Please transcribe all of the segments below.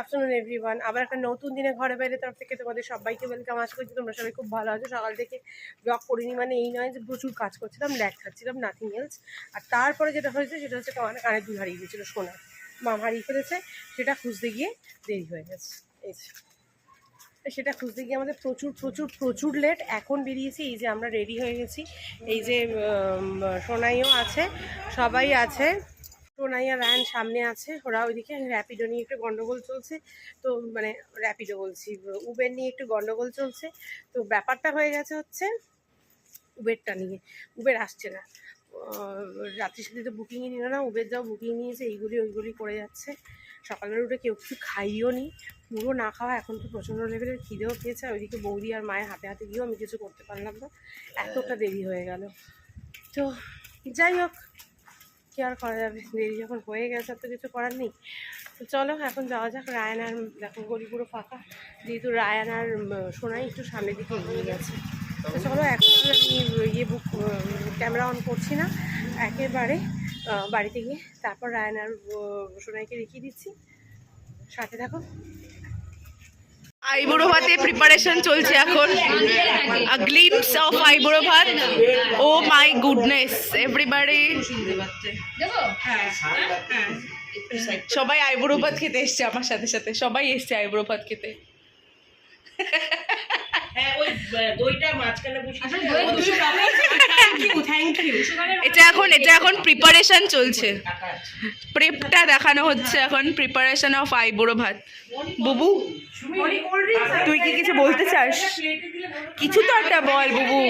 Afternoon everyone আবার একটা নতুন দিনে ঘরে বাইরে তরফ থেকে তোমাদের সবাইকে ওয়েলকাম আশা করছি তোমরা সবাই খুব ভালো আছো। সকাল থেকে ব্লগ করিনি মানে এই নয় যে প্রচুর কাজ করছিলাম ল্যাক খাচ্ছিলাম নাথিং এলস আর তারপরে যেটা হয়েছে, সেটা হচ্ছে তোমার কানে দুল হারিয়ে গেছিল সোনা। মাম হারিয়ে ফেলেছে, সেটা খুঁজতে গিয়ে দেরি হয়ে গেছে। এই সেটা খুঁজতে গিয়ে আমাদের প্রচুর প্রচুর প্রচুর লেট এখন বেরিয়েছি, এই যে আমরা রেডি হয়ে গেছি। এই যে সোনাইও আছে, সবাই আছে। টোনাইয়া ভ্যান সামনে আছে, ওরা ওইদিকে র্যাপিডো নিয়ে একটু গন্ডগোল চলছে। তো মানে র্যাপিডো বলছি, উবের নিয়ে একটু গন্ডগোল চলছে। তো ব্যাপারটা হয়ে গেছে হচ্ছে উবেরটা নিয়ে। উবের আসছে না। রাত্রির সাথে তো বুকিংই নিল না, উবের যাও বুকিং নিয়েছে, এইগুলি ওইগুলি করে যাচ্ছে। সকালের উঠে কেউ কিছু খাইও নি, পুরো না খাওয়া, এখন তো প্রচণ্ড লেভেলের খিদেও পেয়েছে ওইদিকে বৌদি আর মায়ের হাতে হাতে গিয়েও আমি কিছু করতে পারলাম না। এতটা দেরি হয়ে গেল। তো যাই হোক কি আর করা যাবে? দেরি যখন হয়ে গেছে তো কিছু করার নেই। তো চলো, এখন যাওয়া যাক। রায়ানার দেখো, গলি পুরো ফাঁকা। যেহেতু রায়ানার সোনাই একটু সামনের দিকে এগিয়ে গেছে। তো চলো, এখন আমি ইয়ে বুক ক্যামেরা অন করছি না। একেবারে বাড়িতে গিয়ে। তারপর রায়ানার সোনাইকে রেখে দিচ্ছি। সাথে থাকো। আইবুড়ো ভাতে প্রিপারেশন চলছে এখন। গ্লিমস অফ আইবুড়ো ভাত ও মাই গুডনেস এভরিবাডি সবাই আইবুড়ো ভাত খেতে এসছে আমার সাথে সাথে। সবাই এসছে আইবুড়ো ভাত খেতে। এটা এখন এটা এখন প্রিপারেশন চলছে। প্রেপটা দেখানো হচ্ছে এখন প্রিপারেশন অফ আইবুড়ো ভাত। বুবু? তুই কি কিছু বলতে চাস? কিছু তো একটা বল বুবু।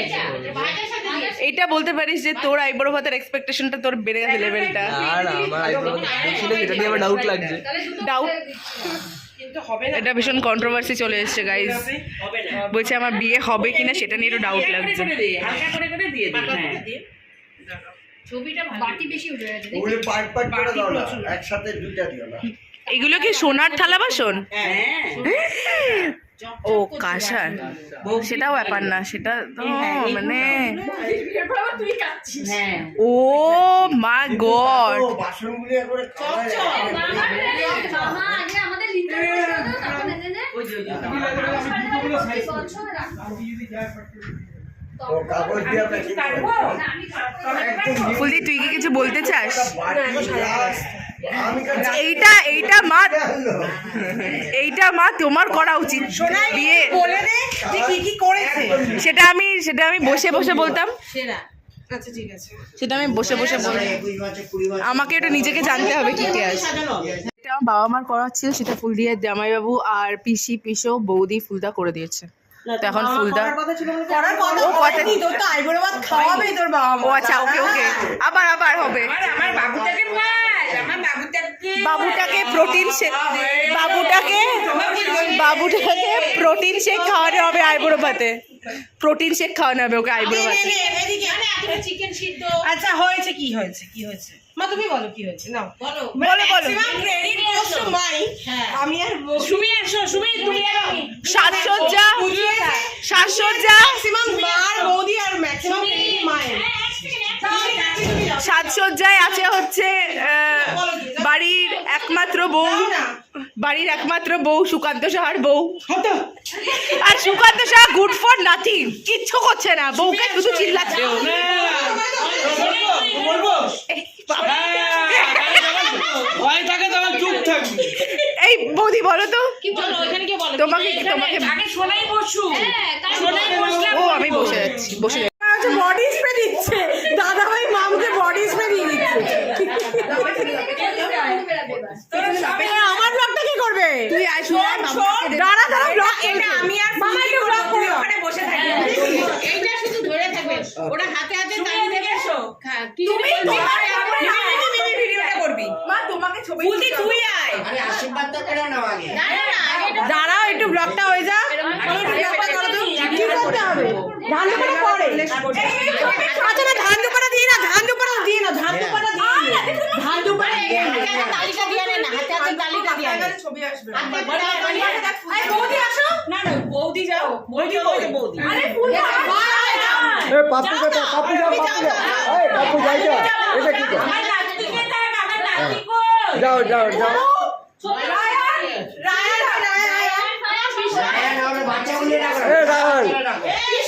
এটা বলতে পারিস যে তোর আইবুড়ো ভাতের এক্সপেকটেশনটা তোর বেড়ে গেছে লেভেলটা আর আমার আইব্রো দেখছিল যেটা নিয়ে আমার ডাউট লাগছে। ডাউট এটা ভীষণ কন্ট্রোভার্সি চলে এসেছে গাইজ বলছে আমার বিয়ে হবে কিনা সেটা নিয়ে একটু ডাউট লাগছে। না এগুলো কি সোনার থালা বাসন? ও কাঁসার। সেটাও ব্যাপার না সেটা তো মানে ও মা গড ফুলদি তুই কি কিছু বলতে চাস? এইটা এইটা মা এইটা মা তোমার করা উচিত। বিয়ে সেটা আমি সেটা আমি বসে বসে বলতাম। আচ্ছা ঠিক আছে। সেটা আমি বসে বসে মাসে কুড়ি মাস। আমাকে এটা নিজেকে জানতে হবে কি কে আছে। এটা আমার বাবা মার করা ছিল সেটা ফুলদিয়ার জামাইবাবু আর পিসি পিসো বৌদি ফুলদা করে দিয়েছে। তো এখন ফুলদা ও আচ্ছা ওকে ওকে। আবার আবার হবে। বাবুটাকে প্রোটিন শেক বাবুটাকে বাবুটাকে প্রোটিন শেক খাওয়ানো হবে আইবুড়ো ভাতে। প্রোটিন শেক খাওয়ানো হবে ওকে আইবুড়ো ভাতে আচ্ছা হয়েছে কি হয়েছে কি হয়েছে? মা তুমি বলো কি হয়েছে নাও। বলো। বলো বলো। ক্রেডিট গোস টু মাই আমি আর সুমি আর সুমি তুমি আর আমি সাজসজ্জা। সাজসজ্জা। ম্যাক্সিমাম মার মোদি আর ম্যাক্সিমাম মায়ের। সাজসজ্জায় আছে হচ্ছে বাড়ির একমাত্র বউ বাড়ির একমাত্র বউ সুকান্ত সাহার বউ। আর Sukanta Saha good for nothing কিচ্ছু করছে না বউকে শুধু চিল্লাচ্ছে। এই এই বৌদি বলো তো। তোমাকে তোমাকে ও আমি বসে যাচ্ছি বসে যাচ্ছি বডি স্প্রে দিচ্ছে। করে আচ্ছা না ধান দোকানে দিয়ে না ধান দোকানে দিয়ে না ধান দোকানে দিয়ে না ধান দোকানে তালিকা দিয়ে না হাতে হাতে তালিকা দিয়ে ছবি আসবে বৌদি আসো না না বৌদি যাও বৌদি বৌদি আরে ফুল এ পাপু কাটা পাপু যাও পাপু যাও এ পাপু যাই যাও এটা কি কর যাও যাও যাও রায়ন রায়ন রায়ন রায়ন রায়ন রায়ন রায়ন রায়ন রায়ন রায়ন রায়ন রায়ন রায়ন রায়ন রায়ন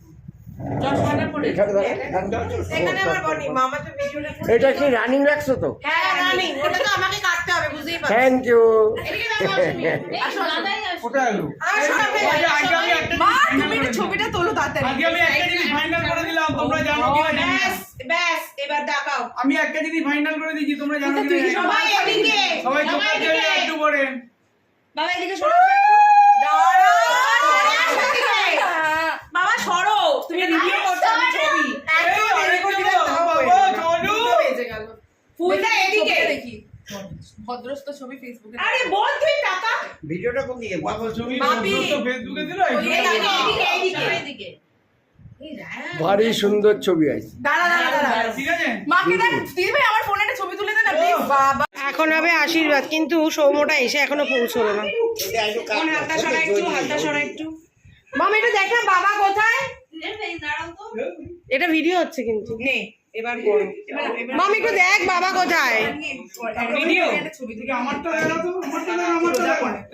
করে দিলাম। তোমরা জানো কি না জানি না। ব্যাস ব্যাস এবার দেখাও। আমি একটা জিনিস ফাইনাল করে দিয়েছি তোমরা জানো কি। সবাই এদিকে সবাই একটু করে বাবা এদিকে দাঁড়াও বাবা সরো তুমি ভিডিও করছ আমি ছবি। এই, আরে কি বাবা, চলো। ফুলটা এদিকে। ভদ্রস্ত ছবি ফেসবুকে আরে বল তুই টাকা। ভিডিওটা কোন দিকে? বাবা, ছবি? বাপি। ফেসবুকে দিল এদিকে এদিকে। এদিকে। ভারী সুন্দর ছবি আছে? এখন হবে আশীর্বাদ কিন্তু সৌমটা এসে এখনও পৌঁছলো না। হাতটা সরা একটু হাতটা সরা একটু। মাম একটু দেখ না বাবা কোথায়? এটা ভিডিও হচ্ছে কিন্তু। নে এবার করো। মামি একটু দেখ বাবা কোথায়। ভিডিও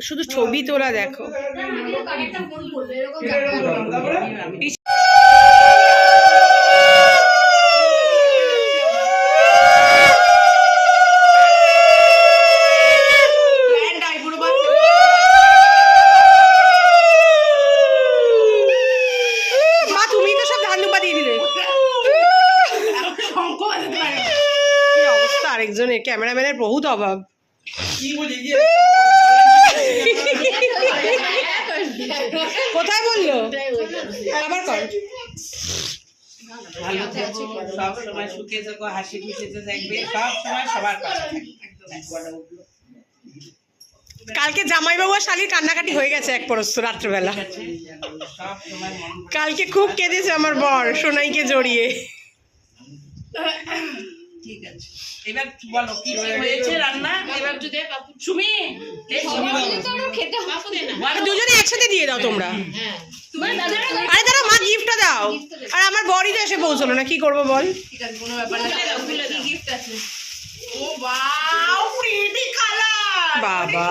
শুধু ছবি তোলা দেখো এটা এরকম করো, তারপরে ব্র্যান্ড আইবুড়ো বাচ্চা মা তুমি তো সব ধান দুপা দিয়ে দিলে শঙ্খ বাজাতে পারে কি অবস্থা আরেকজনের ক্যামেরাম্যানের বহুত অভাব। কোথায় বলল? আবার কর। ভালো থেকো সব সময় সুখে থেকো হাসি খুশিতে থাকবে সব সময় সবার পাশে কালকে জামাইবাবু আর শালির কান্নাকাটি হয়ে গেছে এক পরস্ত রাত্রেবেলা। কালকে খুব কেঁদেছে আমার বর সোনাইকে জড়িয়ে। ঠিক আছে। এবার বলো কি কি হয়েছে? রান্না। এবার যদি সুমি এই সুমি বলো। দুজনে একসাথে দিয়ে দাও তোমরা। আরে দাঁড়া মা গিফটটা দাও। আর আমার তো এসে পৌঁছলো না কি করব বল? ঠিক আছে কোনো ব্যাপার না। কি গিফট আছে? ও ওয়াও প্রিটি কালার বাবা।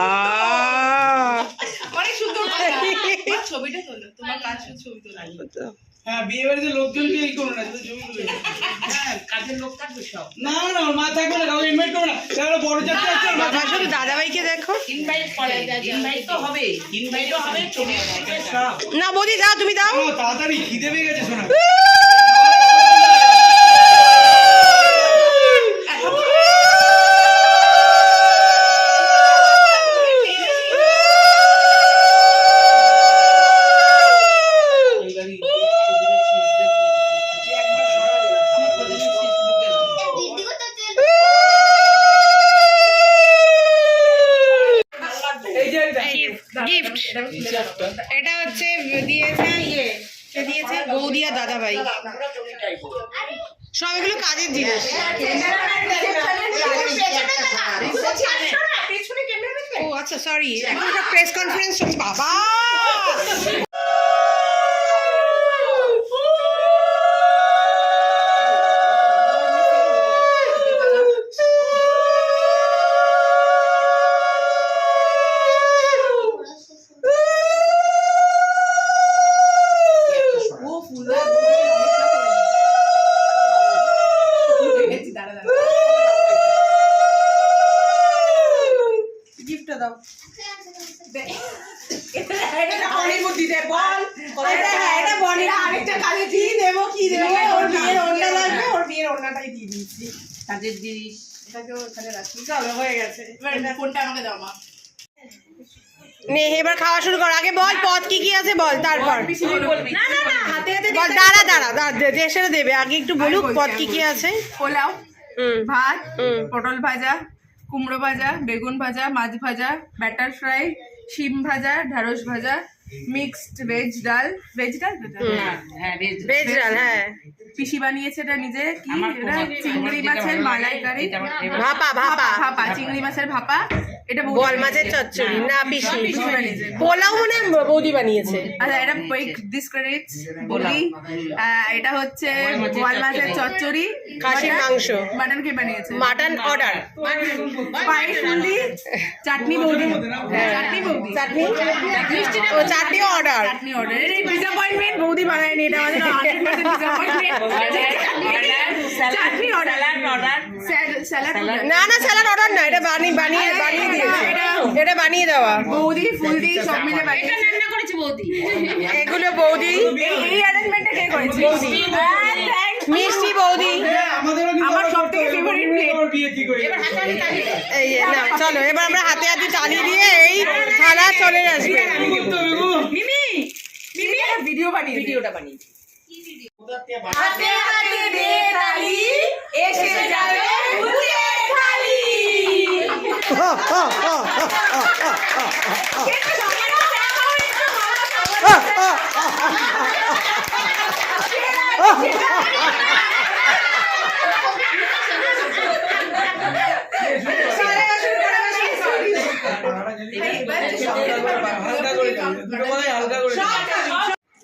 অনেক সুন্দর। ছবিটা তোলো তোমার কাজ শুধু ছবি তোলা। হ্যাঁ বিয়ে বাড়িতে লোকজনকে এই করো না শুধু ছবি দাও। হ্যাঁ কাজের লোক থাকবে সব। না না ওর মা থাকবে না কাউকে ইনভাইট করবে না। তাহলে বড় যাত্রা আছে ওর মা শুধু দাদাভাইকে দেখো। ইনভাইট করে ইনভাইট তো হবে ইনভাইটও হবে ছবি সব না বৌদি দাও তুমি দাও। তাড়াতাড়ি খিদে পেয়ে গেছে শোনা। গিফট এটা হচ্ছে দিয়েছে ইয়ে দিয়েছে বৌদি আর দাদাভাই। সব এগুলো কাজের জিনিস। ও আচ্ছা সরি এখন প্রেস কনফারেন্স বাবা ও ফুল দাঁড়া দাঁড়া গিফটটা দাও আরেকটা কাজে কি দেবো কি দেবো ওর বিয়ের ওড়না লাগবে ওর বিয়ের ওড়নাটাই দিয়ে দিচ্ছি কাজের জিনিস এটাকেও এখানে রাখি চলো হয়ে গেছে এবার ফোনটা আমাকে দাও মা নে এবার খাওয়া শুরু কর। আগে বল পদ কি কি আছে বল তারপর। না না না হাতে হাতে বল দাঁড়া দাঁড়া দেশের দেবে। আগে একটু বলুক পদ কি কি আছে? পোলাও ভাত পটল ভাজা কুমড়ো ভাজা বেগুন ভাজা মাছ ভাজা ব্যাটার ফ্রাই শিম ভাজা ঢ্যাঁড়স ভাজা মিক্সড ভেজ ডাল। ভেজ ডাল? হ্যাঁ হ্যাঁ ভেজ ডাল। হ্যাঁ। পিসি বানিয়েছে এটা নিজে। কি এটা? চিংড়ি মাছের মালাইকারি। ভাপা। ভাপা ভাপা চিংড়ি মাছের ভাপা। এটা বল মাছের চচ্চড়ি না পিসি। পোলাও মনে হয় বৌদি বানিয়েছে। আচ্ছা এটা কুইক ডিসক্রেডিটস বলি এটা হচ্ছে বোয়াল মাছের চচ্চড়ি। খাসির মাংস। মাটন কে বানিয়েছে? Mutton order. ফুলদি চাটনি বৌদি চাটনি বৌদি। চাটনি? ও চাটনি অর্ডার চাটনি অর্ডার এই ডিসঅ্যাপয়েন্টমেন্ট বৌদি বানায়নি এটা আমাদের 100% ডিসঅ্যাপয়েন্টমেন্ট চাটনি অর্ডার। অর্ডার না না স্যালাড অর্ডার না এটা বানিয়ে বানিয়ে বানিয়ে দিয়েছে এটা বানিয়ে দেওয়া। বৌদি ফুলদি সব মিলে বানিয়েছে। রান্না করেছে বৌদি। এগুলো বৌদি এই এই অ্যারেঞ্জমেন্টটা কে করেছে? মিষ্টি বৌদি। আমার সবথেকে এই না চলো এবার আমরা হাতে হাতে তালি দিয়ে এই থালা চলে আসবে? মিমি মিমি ভিডিও বানিয়ে ভিডিওটা বানিয়ে হাতে হাতে দে তালি এসে যাবে ফুলের থালি হালকা করে দিন, দুটো কথাই হালকা করে দিন।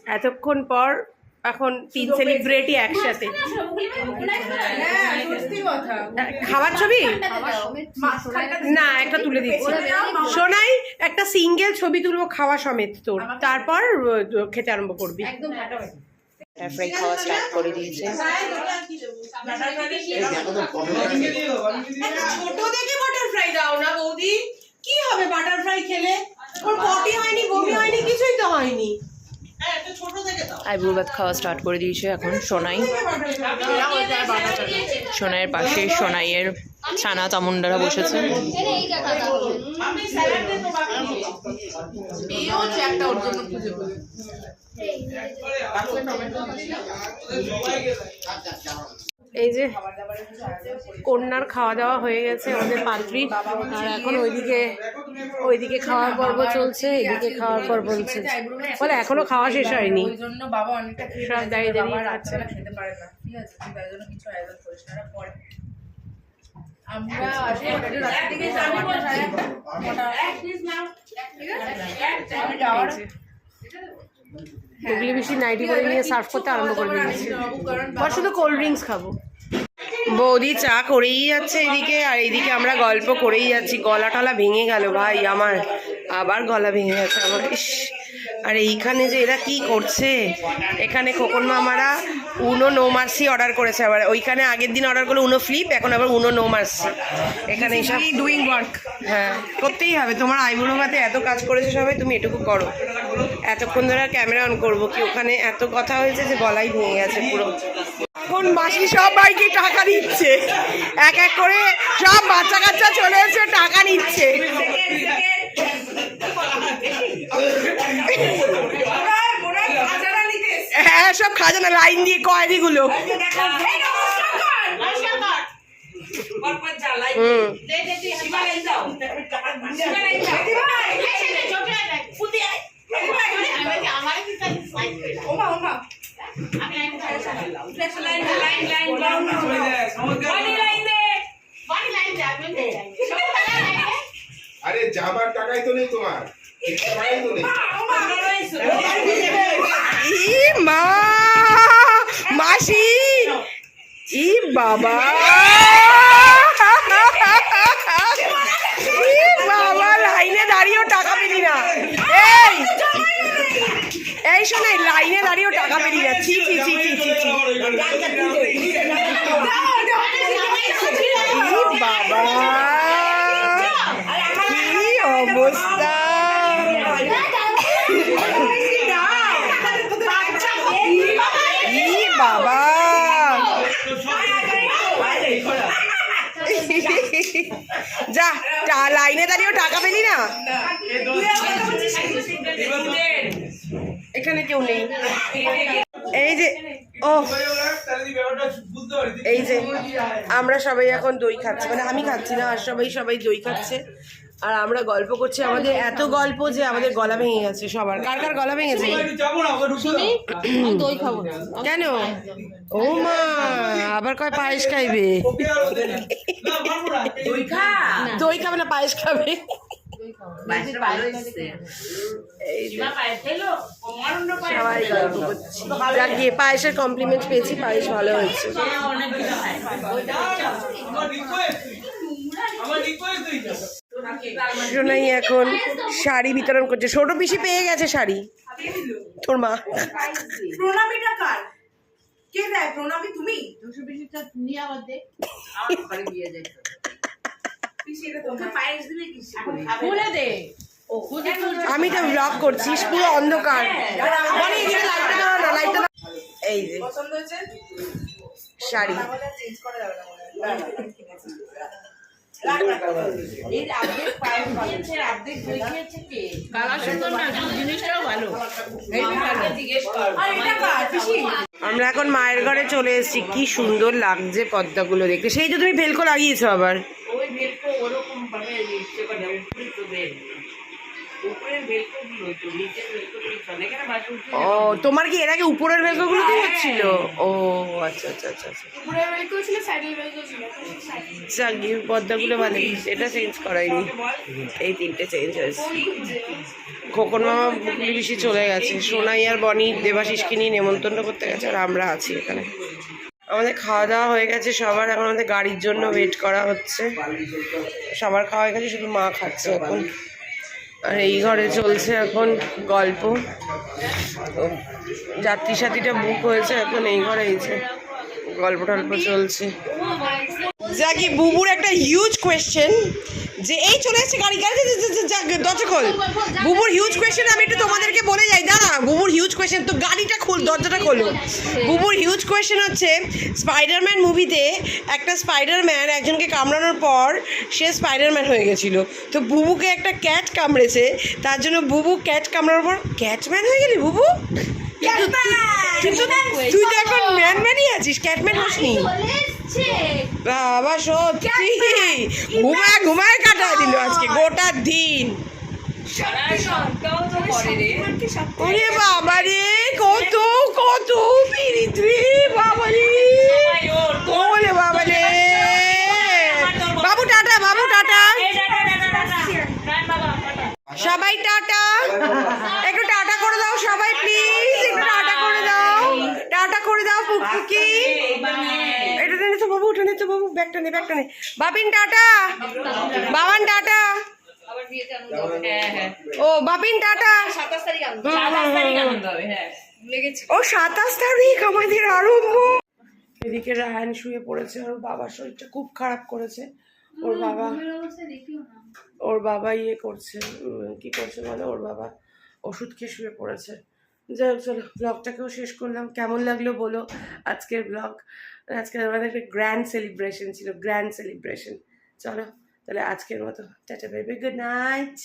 এতক্ষণ পর এখন তিন সেলিব্রিটি একসাথে খাবার ছবি না একটা তুলে দিচ্ছি শোনাই একটা সিঙ্গেল ছবি তুলবো খাওয়া সমেত তোর তারপর খেতে আরম্ভ করবি ফ্রাই খাওয়া স্টার্ট করে দিয়েছে দাও। ছোট দেখে না বৌদি কি হবে বাটারফ্রাই খেলে ওর পটি হয়নি বমি হয়নি কিছুই তো হয়নি আইবুড়ো ভাত খাওয়া স্টার্ট করে দিয়েছে এখন সোনাই। সোনাইয়ের পাশে সোনাইয়ের ছানা তামুন্ডারা বসেছে। একটা এই যে কন্যার খাওয়া দাওয়া হয়ে গেছে আমাদের পাত্রী আর এখন ওইদিকে ওইদিকে খাওয়ার পর্ব চলছে এদিকে খাওয়ার পর্ব চলছে। বলে এখনও খাওয়া শেষ হয়নি। ওই জন্য বাবা অনেকটা খেয়ে সব দাঁড়িয়ে দাঁড়িয়ে রাত্রেবেলা খেতে পারে ঠিক আছে তুই তাই জন্য কিছু আয়োজন করিস না ওরা পরে আমরা যাওয়ার হুগলি বেশি নাইটি করে নিয়ে সার্ভ করতে আরম্ভ করে দিয়েছি বা শুধু কোল্ড ড্রিঙ্কস খাব। বৌদি চা করেই যাচ্ছে এদিকে আর এইদিকে আমরা গল্প করেই যাচ্ছি। গলা টলা ভেঙে গেল ভাই আমার আবার গলা ভেঙে গেছে আমার। ইস আর এইখানে যে এরা কি করছে? এখানে খোকন মামারা উনো নো মার্সি অর্ডার করেছে আবার। ওইখানে আগের দিন অর্ডার করল উনো ফ্লিপ এখন আবার উনো নো মার্সি এখানে এইসব ডুইং ওয়ার্ক হ্যাঁ করতেই হবে। তোমার আইবুড়ো ভাতে এত কাজ করেছে সবাই তুমি এটুকু করো। এতক্ষণ ধরে ক্যামেরা অন করব কি? ওখানে এত কথা হয়েছে যে গলাই ভেঙে গেছে পুরো। এখন মাসি সবাইকে টাকা দিচ্ছে। এক এক করে সব বাচ্চা কাচ্চা চলে এসে টাকা নিচ্ছে। হ্যাঁ সব খাজানা লাইন দিয়ে কয়েদিগুলো হুম। আরে যাবার টাকাই তো নেই তোমার। মাসি, ই বাবা। বাবা, লাইনে দাঁড়িয়েও টাকা পেলি না। এই এই শোনাই লাইনে দাঁড়িয়েও টাকা পেলি না ছি ছি ছি ছি ছি বাবা। অবস্থা? বাবা। যা লাইনে দাঁড়িয়েও টাকা পেলি না? এখানে কেউ নেই। এই যে ও। এই যে আমরা সবাই এখন দই খাচ্ছি। মানে আমি খাচ্ছি না আর সবাই সবাই দই খাচ্ছে। আর আমরা গল্প করছি আমাদের এত গল্প যে আমাদের গলা ভেঙে গেছে সবার। কার কার গলা ভেঙেছে একটু যাব না আবার ঢুকতে দাও। কেন? ও মা আবার কয় পায়েস খাইবে। দই খাবে না পায়েস খাবে? যাক গিয়ে পায়েসের কমপ্লিমেন্ট পেয়েছি পায়েস ভালো হয়েছে। আমার। আমার। সোনাই এখন শাড়ি বিতরণ করছে। ছোট পিসি পেয়ে গেছে শাড়ি। তোর মা। প্রণামীটা কার? কে দেয়? প্রণামী তুমি? খুলে দে। আমি তো ব্লগ করছি পুরো অন্ধকার। এই যে। শাড়ি। চেঞ্জ করা যাবে না কালার সুন্দর না? জিনিসটাও ভালো। আর এটা কার? পিসি? আমরা এখন মায়ের ঘরে চলে এসেছি। কি সুন্দর লাগছে পদ্মাগুলো দেখতে। সেই যে তুমি ভেলকো লাগিয়েছো আবার। ওই বেলকো ওরকম ভাবে ইচ্ছে করে উপরে তো উপরের তো নিচের বেলকো চলে। এখানে বাসন ও তোমার কি এর আগে উপরের ভেলকোগুলো দিয়ে হচ্ছিল ও আচ্ছা আচ্ছা আচ্ছা আচ্ছা। যাক গিয়ে পদ্মাগুলো ভালো এটা চেঞ্জ করাইনি এই তিনটে চেঞ্জ হয়েছে। খোকন মামা বুকলি বেশি চলে গেছে। সোনাই আর বনি দেবাশিসকে নিয়ে নেমন্তন্ন করতে গেছে আর আমরা আছি এখানে। আমাদের খাওয়া দাওয়া হয়ে গেছে সবার এখন আমাদের গাড়ির জন্য ওয়েট করা হচ্ছে। সবার খাওয়া হয়ে গেছে শুধু মা খাচ্ছে এখন। আর এই ঘরে চলছে এখন গল্প। যাত্রী সাথীটা বুক হয়েছে এখন এই ঘরে যে গল্প টল্প চলছে। যাকি বুবুর একটা হিউজ কোয়েশ্চেন যে এই চলে এসেছে গাড়ি গাড়ি দরজা খোল। বুবুর হিউজ কোয়েশ্চেন আমি একটু তোমাদেরকে বলে যাই দাঁড়া বুবুর হিউজ কোয়েশ্চেন তো গাড়িটা খোল দরজাটা খোলো। বুবুর হিউজ কোয়েশ্চেন হচ্ছে স্পাইডারম্যান মুভিতে একটা স্পাইডারম্যান একজনকে কামড়ানোর পর সে স্পাইডারম্যান হয়ে গেছিল। তো বুবুকে একটা ক্যাট কামড়েছে তার জন্য বুবু ক্যাট কামড়ানোর পর ক্যাটম্যান হয়ে গেলি বুবু? কিন্তু তুই তো এখন ম্যানম্যানই আছিস ক্যাটম্যান হসনি। বাবা সত্যি? ঘুমায় ঘুমায় কাটা দিল আজকে গোটা দিন। ওরে বাবা রে কত কত পিরিত রে বাবা রে। ওরে বাবা রে। বাবু টাটা বাবু টাটা। সবাই টাটা। একটু টাটা করে দাও সবাই প্লিজ একটু টাটা করে দাও টাটা করে দাও পুকি। এটা নে তো বাবু উঠে নে তো বাবু ব্যাগটা নে ব্যাগটা নে। বাবিন টাটা। বাবান টাটা। ও বাবিন টাটা। ও সাতাশ তারিখ আমাদের আরম্ভ। এদিকে রায়ান শুয়ে পড়েছে ওর বাবার শরীরটা খুব খারাপ করেছে। ওর বাবা ওর বাবা ইয়ে করছে কি করছে বলো? ওর বাবা ওষুধ খেয়ে শুয়ে পড়েছে। যাই হোক চলো ব্লগটাকেও শেষ করলাম। কেমন লাগল বলো? আজকের ব্লগ আজকে আমাদের একটা গ্র্যান্ড সেলিব্রেশন ছিল গ্র্যান্ড সেলিব্রেশন চলো, তাহলে আজকের মতো। Tata baby good night